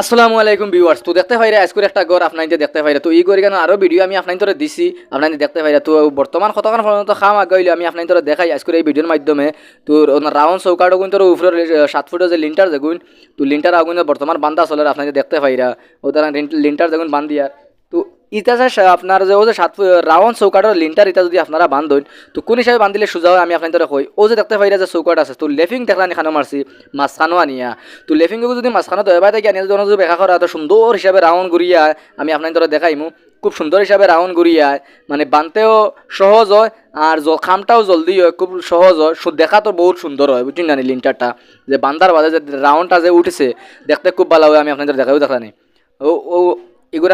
আসসালামু আলাইকুম ভিউয়ার্স। তো দেখতে পাইরা আজকের একটা ঘর আপনাদের দেখতে পাই তো এই করে কেন আরও ভিডিও আমি আপনাদের তোরা দিছি আপনাদের দেখতে পাইরা তো বর্তমান কতক্ষণ পর্যন্ত খাম আগাইলে আমি আপনাদের তোরা দেখাই আজকের এই ভিডিওর মাধ্যমে। তো রাউন্ড চৌকাটো কিন্তু উপরের সাত ফুটের যে লিন্টার যেগুন তো লিন্টার আগুন বর্তমান বান্ধা চলে আপনাদের দেখতে পাইরা ও তারা লিন্টার যেগুন বান্ধিয়া। তো ইটা যে আপনার যে ও যে সাত রাউন্ড চৌকাটোর লিন্টার ইটা যদি আপনারা বান্ধন তো কোন হিসাবে বান্ধিলে সোজা হয় আমি আপনার কই, ও যে দেখতে পাইরা যে চৌকাট আছে, তো লেফিং দেখলাম এখানে মারছি, মাঝখানো আনিয়া। তো লেফিংকে যদি মাঝখানো দয়া থেকে, আনিয়া যদি যদি বেকা করা তো সুন্দর হিসাবে রাউন্ড ঘুরিয়া আমি আপনার দেখাইমু। খুব সুন্দর হিসাবে রাউন্ড ঘুরিয়া মানে বানতেও সহজ হয়, আর খামটাও জলদি হয়, খুব সহজ হয়। দেখা তো বহুত সুন্দর হয় বুঝছেন না লিন্টারটা? যে বান্দার বাজে যে রাউন্ডটা যে উঠেছে, দেখতে খুব ভালো হয়, আমি আপনাদের দেখাও দেখানি ও ও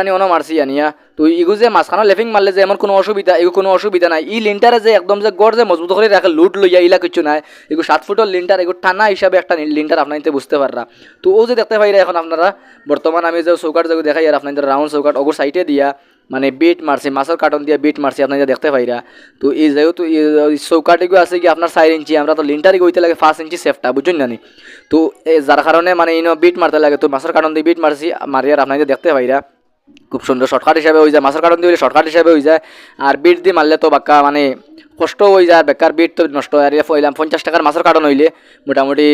আনি অন মারছি আনিয়া। তো ইগু যে মাঝখানো লেফিং মারলে যে এমন কোনো অসুবিধা এগু কোনো অসুবিধা নাই। ই লিন্টারে যে একদম যে গড় যে মজবুত করে রাখে লুট লইয়া, ইলা কিছু নাই। এগু সাত ফুটের লিন্টার এগু টানা হিসাবে একটা লিন্টার আপনাদের বুঝতে পাররা তো ও যে দেখতে পাইরা এখন আপনারা বর্তমান আমি যে চৌকাট যে দেখাই আর আপনাদের রাউন্ড চৌকাট ওগুর সাইডে দিয়া মানে বিট মারছি মাছের কার্টন দিয়ে বিট মারছি আপনারা দেখতে পাইরা তো এই যেহেতু চৌকাটিগু আছে কি আপনার চার ইঞ্চি, আমরা তো লিন্টারি গইতে লাগে পাঁচ ইঞ্চি সেফটা বুঝুন জানি তো যার কারণে মানে ইনো বিট মারতে লাগে, তো মাছের কার্টন দিয়ে বিট মারছি মারি আর দেখতে পাইরা খুব সুন্দর শর্টকাট হিসাবে হয়ে যায়। মাছের কারণ দিয়ে শর্টকাট হিসাবে হয়ে যায়। আর বিট দিয়ে মারলে তো বাক্কা মানে কষ্ট হয়ে যায়, বেকার বিট তো নষ্ট হয়। হইলাম পঞ্চাশ টাকার মাছের কারণ হইলে মোটামুটি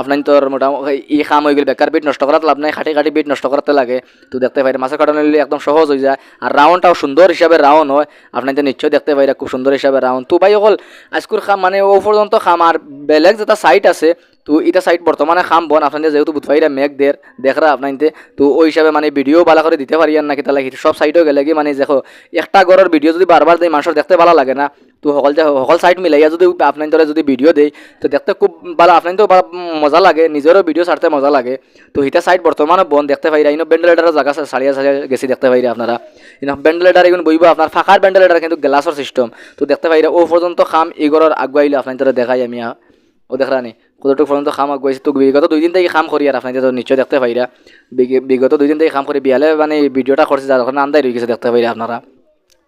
আপনার তোর মোটামুটি ই খাম হয়ে গেলে বেকার বিট নষ্ট করাতে লাভ নাই, খাটি খাটি বিট নষ্ট করাতে লাগে। তো দেখতে পাই মাছের কারণ হইলে একদম সহজ হয়ে যায়। আর রাউন্ডটাও সুন্দর হিসাবে রাউন্ড হয়। আপনাদের নিশ্চয় দেখতে পাই খুব সুন্দর হিসাবে রাউন্ড তো ভাই অকল আজকুর খাম মানে ও পর্যন্ত খাম। আর বেলেগ যেটা সাইট আছে, তো এটা সাইট বর্তমানে খাম বন। আপনাদের যেহেতু বুধবাইরা মেঘ দের দেখরা আপনাইতে তো ওই হিসাবে মানে ভিডিও ভালো করে দিতে পারি আর না কিতা লাগে সব সাইটও গেলে কি মানে দেখো, একটা ঘরের ভিডিও যদি বারবার দেয়, মানুষের দেখতে ভালো লাগে না। তো সকল যে সকল সাইট মিলাইয়া যদি আপনার ধরে যদি ভিডিও দেয় তো দেখতে খুব ভালো আপনার তো মজা লাগে নিজেরও ভিডিও ছাড়তে মজা লাগে। তো হিটা সাইট বর্তমানে বন দেখতে পাইরা ইনো ব্যান্ডেলেটারও জায়গা সারিয়া সারিয়া গেছি দেখতে পাইরা আপনারা। ইনো ব্যান্ডেলেটার এগুলো বইব আপনার ফাঁকার ব্যান্ডেলেটার কিন্তু গ্লাসের সিস্টেম তো দেখতে পাইরা ও পর্যন্ত খাম এগরের আগুয়াইলে আপনার ধরে দেখাই আমি। ও দেখরানি কতটুকু পর্যন্ত খাম আগুয়াইছে তো বিগত দুই দিন থেকে খাম করি আর আপনাদের তো নিশ্চয় দেখতে পাইরা বিগ- বিগত দুই দিন থেকে খাম করে বিয়ালে মানে ভিডিওটা করছে যার ওখানে আন্দাই রয়ে গেছে, দেখতে পাইরা আপনারা।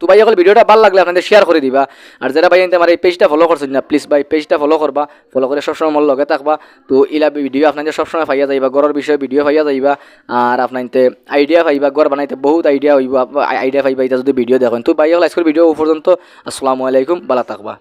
তো ভাই এখন ভিডিওটা ভালো লাগলে আপনাদের শেয়ার করে দিবা। আর যারা ভাই, আমার এই পেজটা ফলো করছেন না প্লিজ ভাই পেজটা ফলো করবা। ফলো করে সবসময় মন লগে থাকবা। তো ইলা ভিডিও আপনাদের সবসময় ফাইয়া যাইবা গড়ের বিষয়ে ভিডিও পাইয়া যাইবা। আর আপনাদের আইডিয়া পাইবা গড় বানাইতে বহুত আইডিয়া হইবা আইডিয়া পাইবা এটা যদি ভিডিও দেখেন। তো ভাই এখন আজকের ভিডিও পর্যন্ত, আসসালামু আলাইকুম, ভালো থাকবা।